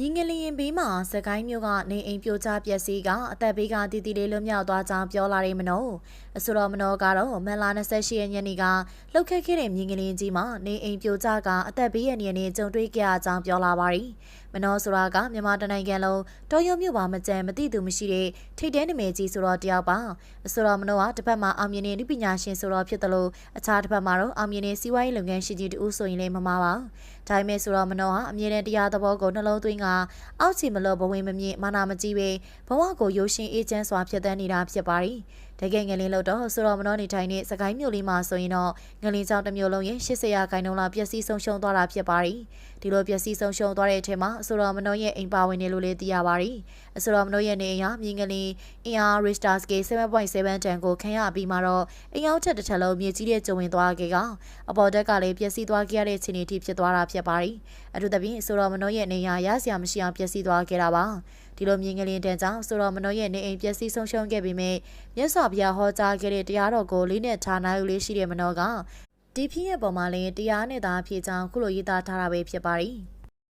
မြင်းငလျင်ဘေးမှာစကိုင်းမြို့ကနေအိမ်ပြိုကျပျက်စီးကအသက်ဘေးကတည်တည်လေးလွတ်မြောက်သွားကြောင်းပြောလာရမနောအဆိုတော်မနောကတော့မန်လာ28ရက်ညနေကလှုပ်ခတ်ခဲ့တဲ့မြင်းငလျင်ကြီးမှာနေအိမ်ပြိုကျကအသက်ဘေးရန်ရနေကြုံတွေ့ခဲ့ရကြောင်းပြောလာပါရီမနောဆိုတာကမြန်မာတနိုင်ငံလုံးတော်ရုံမြို့ပါမကြံမသိသူမရှိတဲ့ထိတ်တဲနမဲကြီးဆိုတော့တယောက်ပါအဆိုတော်မနောကတစ်ဖက်မှာအောင်မြင်တဲ့လူပညာရှင်ဆိုတော့ဖြစ်တယ်လို့အခြားတစ်ဖက်မှာတော့အောင်မြင်တဲ့စီးပွားရေးလုပ်ငန်းရှင်ကြီးတူဆိုရင်လည်းမမှားပါဒါပေမဲ့ဆိုတော့မနောဟာအမြဲတမ်းတရားသဘောကိုနှလုံးသွင်းကအောက်ချီမလို့ဘဝင်မမြင့်မာနာမကြီးပဲဘဝကိုရိုးရှင်းအေးချမ်းစွာဖြစ်တန်းနေတာဖြစ်ပါရီ တကယ်ငလင်းလို့တော့ဆိုတော့မနောနေထိုင်တဲ့စကိုင်းမြို့လေးမှာဆိုရင်တော့ငလင်းချောင်းတစ်မျိုးလုံးရဲ့80ရာခိုင်နှုန်းလောက်ပျက်စီးဆုံးရှုံးသွားတာဖြစ်ပါရီဒီလိုပျက်စီးဆုံးရှုံးသွားတဲ့အထက်မှာဆိုတော့မနောရဲ့အိမ်ပါဝင်နေလို့လည်းသိရပါရီအဆိုတော့မနောရဲ့နေအိမ်ဟာမြင်းငလင်းအင်အား Richter scale 7.7တန်ကိုခံရပြီးမှတော့အိမ်အောင်ချက်တစ်ထပ်လုံးမြေကြီးတဲ့ကျုံဝင်သွားခဲ့ကအပေါ်တက်ကလည်းပျက်စီးသွားခဲ့ရတဲ့အခြေအနေထိဖြစ်သွားတာဖြစ်ပါရီအထူးသဖြင့်ဆိုတော့မနောရဲ့နေရာရစရာမရှိအောင်ပျက်စီးသွားခဲ့တာပါ ဒီလိုမြင်ကလေးတန်းကြောင့်ဆိုတော့မနောရဲ့နေအိမ်ပျက်စီးဆုံးရှုံးခဲ့ပေမဲ့မြတ်စွာဘုရားဟောကြားခဲ့တဲ့တရားတော်ကိုလေးနဲ့ထားနိုင်ဦးလေးရှိတဲ့မနောကဒီဖြစ်ရဲ့ပုံမှာလည်းတရားနဲ့သာဖြစ်ကြောင်းခုလိုရေးသားထားတာပဲဖြစ်ပါရီ။